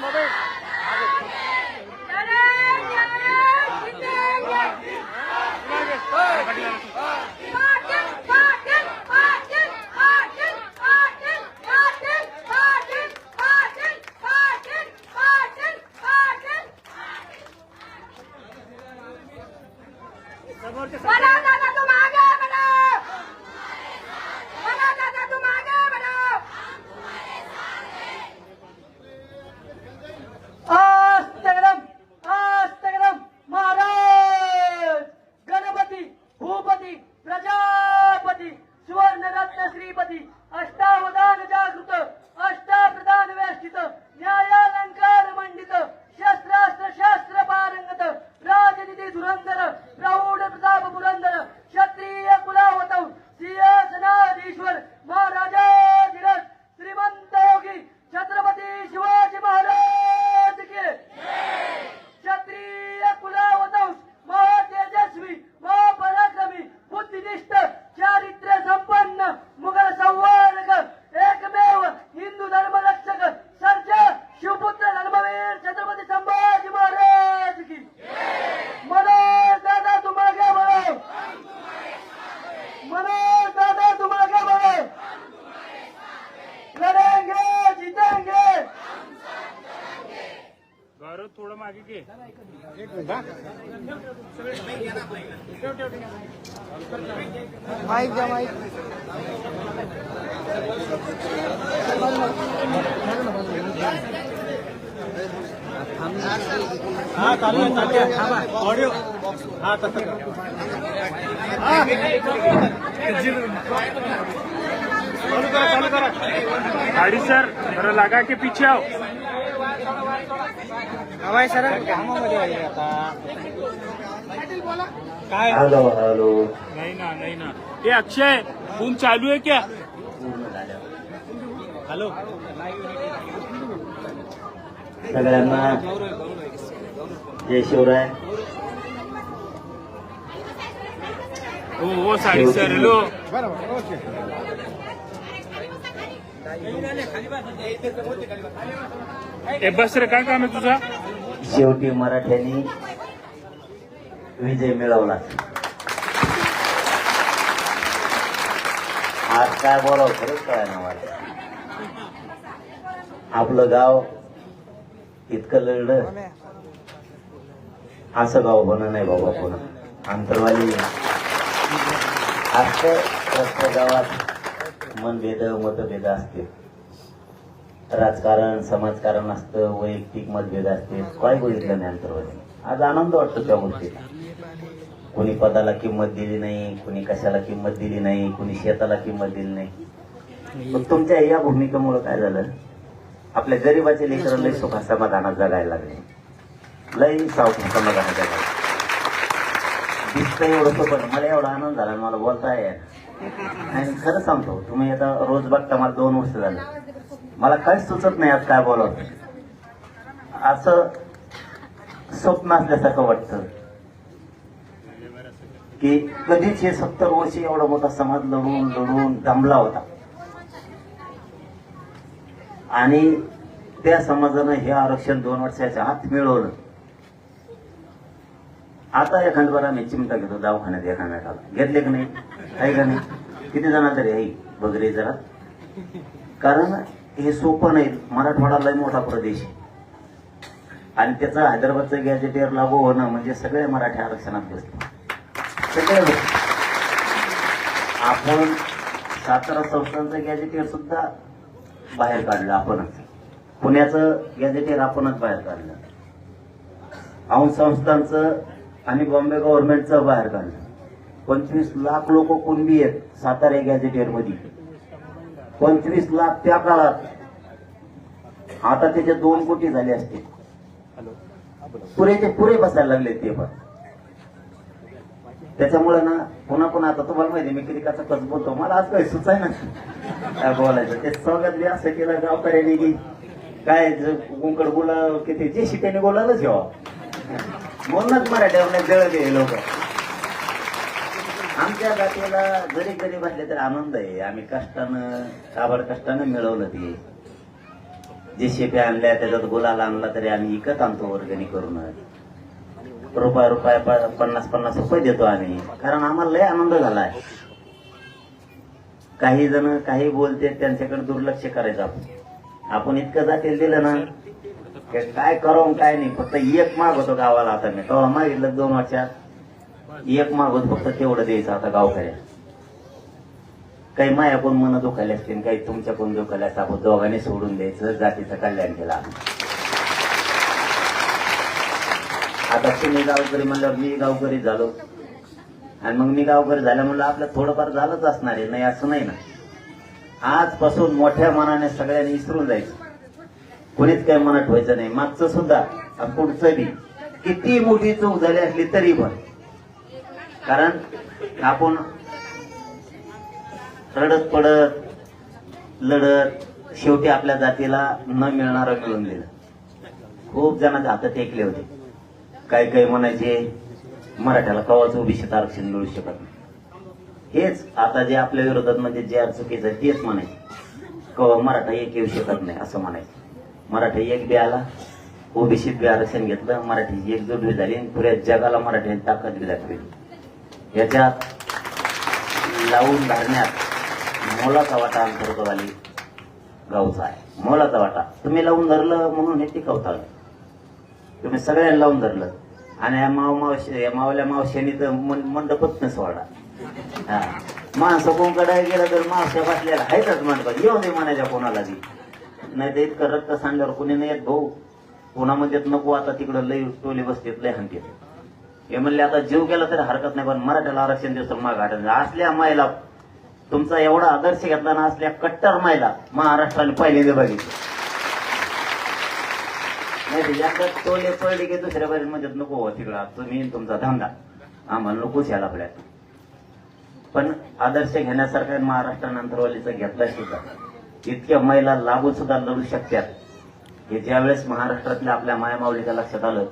宝贝 हा चालू आहे चालू हा. चालू करा चालू करा। गाडी सर जरा लगा के पीछे आओ। हवाय सर। कामामध्ये आहे आता काय हॅलो हॅलो। नाही ना नाही ना। ए अक्षय फ़ोन चालू आहे क्या? सगळ्यांना जय शिवराय. हो हो साडी सर हॅलो. ए बस रे काय काम आहे तुझा? शेवटी मराठ्यांनी विजय मिळवला. आज काय बोलावं खरंच काय ना मला. आपलं गाव इतकं लढलं. असं गाव होणं नाही बाबा अंतरवाली असतं प्रत्येक गावात मनभेद मतभेद असते राजकारण समाजकारण असतं वैयक्तिक मतभेद असते काय बघितलं नाही अंतर्वादी आज आनंद वाटतो त्या गोष्टीला. कुणी पदाला किंमत दिली नाही कुणी कशाला किंमत दिली नाही कुणी शेताला किंमत दिली नाही. पण तुमच्या या भूमिकेमुळे काय झालं? आपल्या गरीबाचे लेकर लय सुखा समाधानात जगायला लागले. लय सावक समाधानात जगायला दिसतं एवढं पण मला एवढा आनंद झाला मला बोलता येत आणि खरं सांगतो तुम्ही आता रोज बघता मला दोन वर्ष झाले. मला काहीच सुचत नाही आज काय बोलावं. असं स्वप्न असल्यासारखं वाटतं. की कधीच हे सत्तर वर्ष एवढा मोठा समाज लढून लढून दमला होता. आणि त्या समाजानं हे आरक्षण दोन वर्षाच्या आत मिळवलं. आता एखाद्या बरं आम्ही चिमटा घेतो दवाखान्यात एखाद्याला घेतले की नाही? आहे का नाही? किती जण तरी आहे बगरे जरा. कारण हे सोपं नाही. मराठवाडा लय मोठा प्रदेश आहे. आणि त्याचा हैदराबादचं गॅजेटेअर लागू होणं म्हणजे सगळे मराठी आरक्षणात बसले. सगळे आपण सातारा संस्थांचं गॅजेटेअर सुद्धा बाहेर काढलं आपणच. पुण्याचं गॅजेटियर आपणच बाहेर काढलं. औंध संस्थांचं आणि बॉम्बे गव्हर्नमेंटचं बाहेर काढलं. पंचवीस लाख लोक कुणबी आहेत सातारा गॅजेटियरमध्ये पंचवीस लाख त्या काळात. आता त्याचे दोन कोटी झाले असते. पुरेचे पुरे बसायला लागले ते पण. त्याच्यामुळे ना पुन्हा पण आता तुम्हाला माहिती आहे, मी किती कसा कस बोलतो मला आज काही सुचाय ना. काय बोलायचं ते सगळ्यात बी असं केलं गावकऱ्यांनी की काय गुंकड बोला किती जे शिकायने बोलायलाच घ्यावा म्हणूनच मराठ्यावर जळले लोक. आमच्या जातीला जरी गरीब असले तरी आनंद आहे. आम्ही कष्टानं काबड कष्टानं मिळवलं ते. जे शेप्या आणल्या त्याच्यात गुलाल आणला तरी आम्ही इकत आणतो वर्गणी करून रुपया रुपया पन्नास पन्नास रुपये देतो आम्ही. कारण आम्हाला लय आनंद झालाय काही जण काही बोलते त्यांच्याकडे दुर्लक्ष करायचं आपण. आपण इतकं जातील दिलं ना काय करावं काय नाही. फक्त एक माग होतो गावाला आता मी. तेव्हा मागितलं दोन वर्षात. एक माग होत फक्त तेवढं द्यायचं आता गावकऱ्या. काही माया पण मन दुखायला असतील काही तुमच्या पण दुखायला असतं आपण दोघांनी सोडून द्यायचं जातीचं कल्याण केलं आम्ही. आता तुम्ही गावकरी म्हणल्यावर मी गावकरी झालो. आणि मग मी गावकरी झाल्या म्हणलं आपलं थोडंफार झालंच असणार आहे नाही असं नाही ना. आजपासून मोठ्या मनाने सगळ्यांनी विसरून जायचं. कोणीच काही मनात ठेवायचं नाही. मागचं सुद्धा पुढचं बी. किती मोठी चूक झाली असली तरी पण. कारण आपण रडत पडत लढत शेवटी आपल्या जातीला न मिळणारं मिळून दिलं खूप जणांच्या हातात टेकले होते. काही काही म्हणायचे? मराठ्याला कवाच ओबीसीत आरक्षण मिळू शकत नाही. हेच आता जे आपल्या विरोधात म्हणजे जे चुकीचं आहे तेच म्हणायचे. कवा मराठा एक येऊ शकत नाही असं म्हणायचं. मराठा एक बी आला ओबीसीत बी आरक्षण घेतलं मराठी एकजूट बी झाली आणि पुऱ्या जगाला मराठीने ताकद बी दाखवली. याच्यात लावून धरण्यात मोलाचा वाटा अंतर्गतवाली गावचा आहे. मोलाचा वाटा. तुम्ही लावून धरलं म्हणून हे टिकवता आलं. तुम्ही सगळ्यांना लावून धरलं. आणि माव मावशी मावल्या मावश्यानी तर मन- मंडपच नाही सोडा हा. माणसं कोणकडे गेलं तर मावश्या बसलेला आहेतच मंडपात येऊ दे म्हणायच्या कोणाला बी. नाही तर इतकं रक्त सांडल्यावर कोणी नाही येत भाऊ. पुण्यामध्ये नको आता तिकडं लय टोले बसतेत लय हंकेत हे म्हणले आता जीव गेला तरी हरकत नाही पण मराठ्याला आरक्षण दिवस मग असल्या मायला तुमचा एवढा आदर्श घेतला ना असल्या कट्टर मायला महाराष्ट्राने पहिल्यांदा बघितलं. नाही तर एकदा पडले की दुसऱ्या बाजू मध्ये नको हो तिकडं तुम्ही तुमचा धंदा. आम्हाला नकोच यायला आपल्या पण आदर्श घेण्यासारखा महाराष्ट्र नंतरवालीचा घेतला सुद्धा इतक्या महिला लागू सुद्धा लढू शकतात. हे ज्यावेळेस महाराष्ट्रातल्या आपल्या मायामावलीच्या लक्षात आलं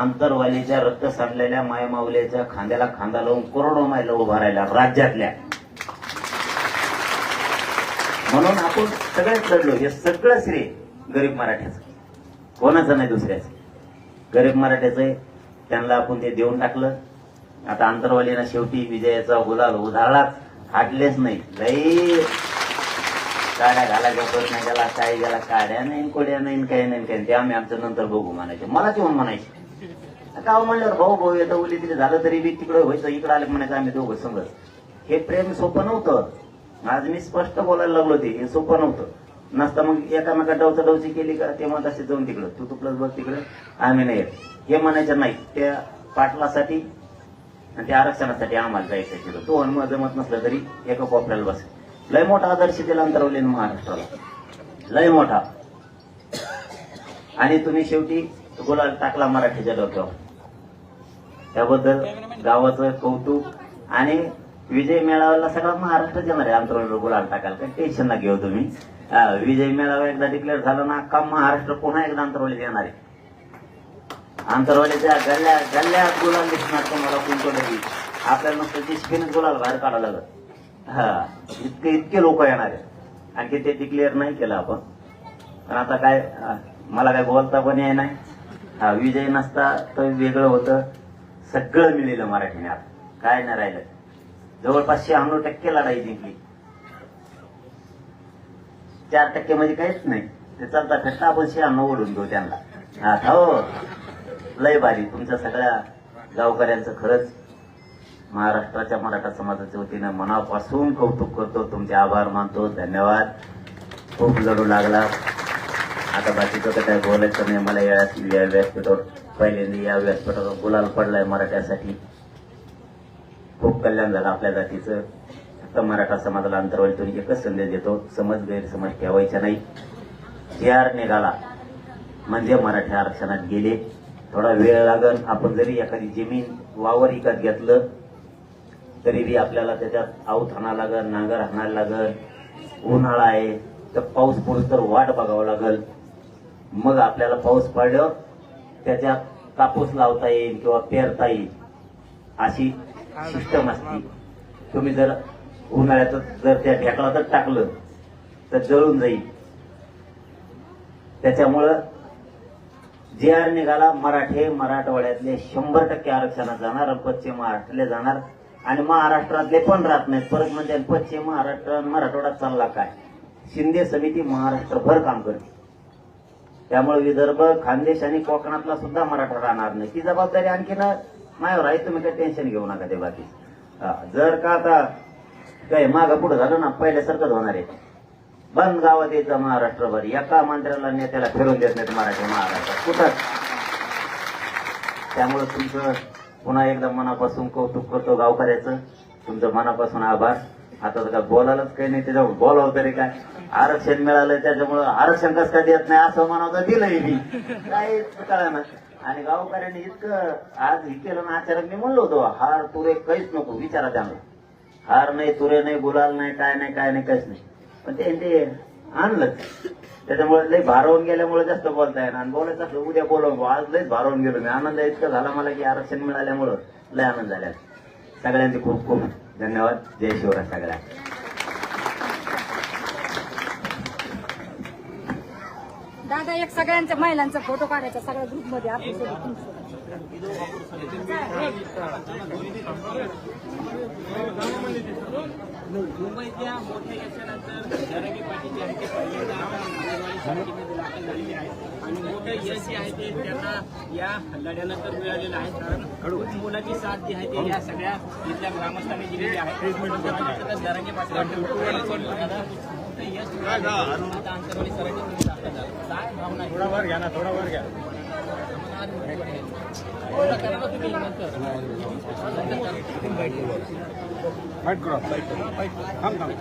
आंतरवालीच्या रक्त सांडलेल्या मायमाऊलीच्या खांद्याला खांदा लावून करोडो महिला उभा राहिल्या राज्यातल्या. म्हणून आपण सगळेच लढलो हे सगळं श्रेय गरीब मराठ्याचं. कोणाचं नाही दुसऱ्याचं. गरीब मराठ्याचं आहे. त्यांना आपण ते देऊन टाकलं. आता आंतरवालीनं शेवटी विजयाचा गुलाल उधाळलाच. हाटलेच नाही. लई काड्या घाला घेतच नाही गेला काय गेला काड्या नाही कोड्या नाही काही नाही काही नाही. ते आम्ही आमचं नंतर बघू म्हणायचे. मला ते म्हणायचे. गाव म्हणल्यावर भाऊ भाऊ येतं उली तिथे झालं तरी बी तिकडे व्हायचं इकडे आलं म्हणायचं आम्ही दोघं समज हे प्रेम सोपं नव्हतं. आज मी स्पष्ट बोलायला लागलो ते. हे सोपं नव्हतं. नसता मग एकामेका डवचा डवची केली का ते म्हणत असे जाऊन तिकडं तू तुकलंच बघ तिकडं आम्ही नाही येत. हे म्हणायचं नाही. त्या पाटलासाठी आणि त्या आरक्षणासाठी आम्हाला जायचं आहे तिथं. तो अनुभव जमत नसला तरी एका कोपऱ्याला बस. लय मोठा आदर्श त्याला अंतरवले महाराष्ट्राला. लय मोठा. आणि तुम्ही शेवटी गुलाल टाकला मराठीच्या डोक्यावर. त्याबद्दल गावाचं कौतुक आणि विजय मेळाव्याला सगळा महाराष्ट्र येणार आहे. अंतरावर गुलाल टाकाल काय टेन्शन ना घेऊ तुम्ही. विजय मेळावा एकदा डिक्लेअर झाला ना अख्खा महाराष्ट्र पुन्हा एकदा अंतरवलीत येणार आहे? अंतरवालीच्या गल्ल्या गल्ल्यात गुलाल दिसणार तुम्हाला कोणतं आपल्याला नुसतं जिस्कीनच गुलाल बाहेर काढायला लागत हा इतके इतके लोक येणार आहेत. आणखी ते डिक्लेअर नाही केलं आपण. पण आता काय मला काय बोलता पण ये नाही हा विजय नसता तर वेगळं होतं. सगळं मिळेलं मराठीने आता. काय नाही राहिलं. जवळपास शहाण्णव टक्के लढाई जिंकली. चार टक्के म्हणजे काहीच नाही. ते चालता फिरता आपण शहाण्णव ओढून घेऊ त्यांना. हा हो. लय भारी. तुमच्या सगळ्या गावकऱ्यांचं खरंच महाराष्ट्राच्या मराठा समाजाच्या वतीनं मनापासून कौतुक करतो. तुमचे आभार मानतो. धन्यवाद. खूप लढू लागला. आता बाकीचं तर काय बोलायचं नाही. मला या या व्यासपीठावर पहिल्यांदा या व्यासपीठावर गुलाल पडलाय मराठ्यासाठी. खूप कल्याण झालं आपल्या जातीचं. फक्त मराठा समाजाला अंतरवालीतून एकच संदेश देतो समज गैरसमज ठेवायचा नाही. जे आर निघाला. म्हणजे मराठी आरक्षणात गेले. थोडा वेळ लागल आपण जरी एखादी जमीन वावर विकत घेतलं तरी बी आपल्याला त्याच्यात आऊत हाणा लागल नांगर हाणायला लागल उन्हाळा आहे तर पाऊस पडून तर वाट बघावं लागल. मग आपल्याला पाऊस पडल्यावर त्याच्यात कापूस लावता येईल किंवा पेरता येईल. अशी सिस्टम असते. तुम्ही जर उन्हाळ्यात जर त्या ढेकळातच टाकलं तर जळून जाईल. त्याच्यामुळं जे आर निघाला मराठे मराठवाड्यातले शंभर टक्के आरक्षणात जाणार पश्चिम महाराष्ट्रातले जाणार. आणि महाराष्ट्रातले पण राहत नाहीत. परत म्हणजे पश्चिम महाराष्ट्र मराठवाडा मराठवाड्यात चालला काय? शिंदे समिती महाराष्ट्रभर काम करते. त्यामुळे विदर्भ खानदेश आणि कोकणातला सुद्धा मराठा राहणार नाही. ती जबाबदारी आणखीन मायावर आहे. तुम्ही काही टेन्शन घेऊ नका ते बाकी. जर का आता काय माग पुढे झालं ना पहिल्यासारखंच होणार आहे. बंद गावात यायचं महाराष्ट्रभर. एका मंत्र्याला नेत्याला फिरून देत नाहीत मराठी महाराष्ट्रात. कुठं? त्यामुळे तुमचं पुन्हा एकदा मनापासून कौतुक करतो गावकऱ्याचं. तुमचं मनापासून आभार. आता तर काय बोलायलाच काही नाही त्याच्यावर बोलावं तरी काय? आरक्षण मिळालं त्याच्यामुळं आरक्षण कसं काय देत नाही असं म्हणावं दिलंय मी. काय कळलं. आणि गावकऱ्यांनी इतकं आज हे केलं ना आचार्य मी म्हणलो होतो हार तुरे काहीच नको विचारा त्यामुळे. हार नाही तुरे नाही गुलाल नाही काय नाही काय नाही काहीच नाही. पण ते आणलं त्याच्यामुळे लई भारवून गेल्यामुळे जास्त बोलता येणार आणि बोलायचं उद्या बोलव आज लईच भारवून गेलो मी. आनंद इतका झाला मला की आरक्षण मिळाल्यामुळं लय आनंद झाला. सगळ्यांचे खूप खूप धन्यवाद. जय शिवराय सगळ्या. दादा एक सगळ्यांच्या महिलांचा फोटो काढायचा. सगळ्या ग्रुपमध्ये आपण मुंबईतल्या मोठ्या यशानंतर जरांगे पाटील जे आहे ते पहिल्यांदा समितीमध्ये दाखल झालेले आहेत. आणि मोठं यश जे आहे ते त्यांना या लढ्यानंतर मिळालेलं आहे. कारण मुलाची साथ जी आहे ते या सगळ्या इथल्या ग्रामस्थांनी दिलेली आहे. जरांगे पाटील यश. आता सरांची तुम्ही दाखल झाला. काय भावना? थोडा वर घ्या ना थोडा वर घ्या बोला करा ना तुम्ही नंतर. फाईट करा. फाईट थांब थांब.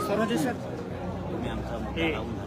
सर्व देशात तुम्ही आमचा